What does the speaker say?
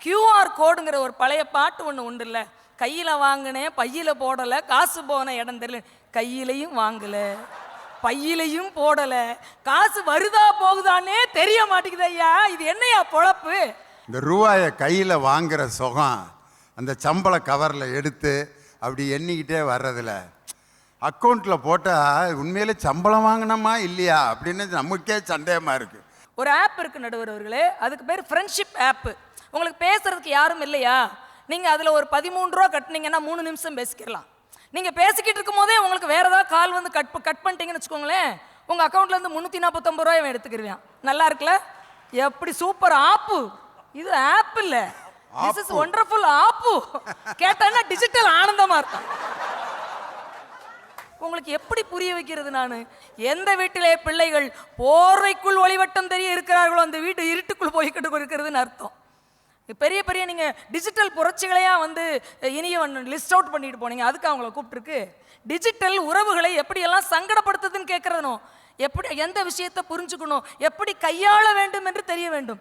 QR கோடுங்கிற ஒரு பழைய பாட்டு ஒன்று உண்டுல்ல. கையில் வாங்கினேன் பையில் போடலை காசு போன இடம் தெரியல. கையிலையும் வாங்கலை பையிலையும் போடலை. காசு வருதா போகுதானே தெரிய மாட்டேங்குது ஐயா. இது என்னையா பொழப்பு? இந்த ரூபாயை கையில் வாங்குற சுகம் அந்த சம்பள கவரில் எடுத்து அப்படி எண்ணிக்கிட்டே வர்றதில்ல அக்கௌண்ட்டில் போட்டால் உண்மையிலே சம்பளம் வாங்கினோமா இல்லையா? அப்படின்னு நமக்கே சந்தேகமாக இருக்குது ஒரு ஆப் இருக்கு நடுவர் அவர்களே அதுக்கு பேர் ஃப்ரெண்ட்ஷிப் ஆப்பு உங்களுக்கு பேசுறதுக்கு யாரும் இல்லையா? நீங்கள் அதில் ஒரு பதிமூணு ரூபா கட்டினீங்கன்னா மூணு நிமிஷம் பேசிக்கலாம் நீங்கள் பேசிக்கிட்டு இருக்கும் போதே உங்களுக்கு வேற ஏதாவது கால் வந்து கட் கட் பண்ணிட்டீங்கன்னு வச்சுக்கோங்களேன் உங்கள் அக்கௌண்ட்லேருந்து முந்நூற்றி நாற்பத்தொம்பது ரூபாய் அவன் எடுத்துக்கிருவான். நல்லா இருக்குல்ல? எப்படி சூப்பர் ஆப்பு இது ஆப் இல்லை. திஸ் இஸ் ஒண்டர்ஃபுல் ஆப்பு கேட்டான்னா டிஜிட்டல் ஆனந்தமா இருக்கும். உங்களுக்கு எப்படி புரிய வைக்கிறது நான்? எந்த வீட்டிலே பிள்ளைகள் போர்வைக்குள் ஒளிவட்டம் தெரிய இருக்கிறார்களோ அந்த வீட்டு இருட்டுக்குள் போய்கிட்டு இருக்கிறதுன்னு அர்த்தம். பெரிய பெரிய நீங்கள் டிஜிட்டல் புரட்சிகளையாக வந்து இனிய லிஸ்ட் அவுட் பண்ணிட்டு போனீங்க. அதுக்கு அவங்கள கூப்பிட்டுருக்கு. டிஜிட்டல் உறவுகளை எப்படியெல்லாம் சங்கடப்படுத்துதுன்னு கேட்குறதுனோ எப்படி எந்த விஷயத்தை புரிஞ்சுக்கணும் எப்படி கையாள வேண்டும் என்று தெரிய வேண்டும்.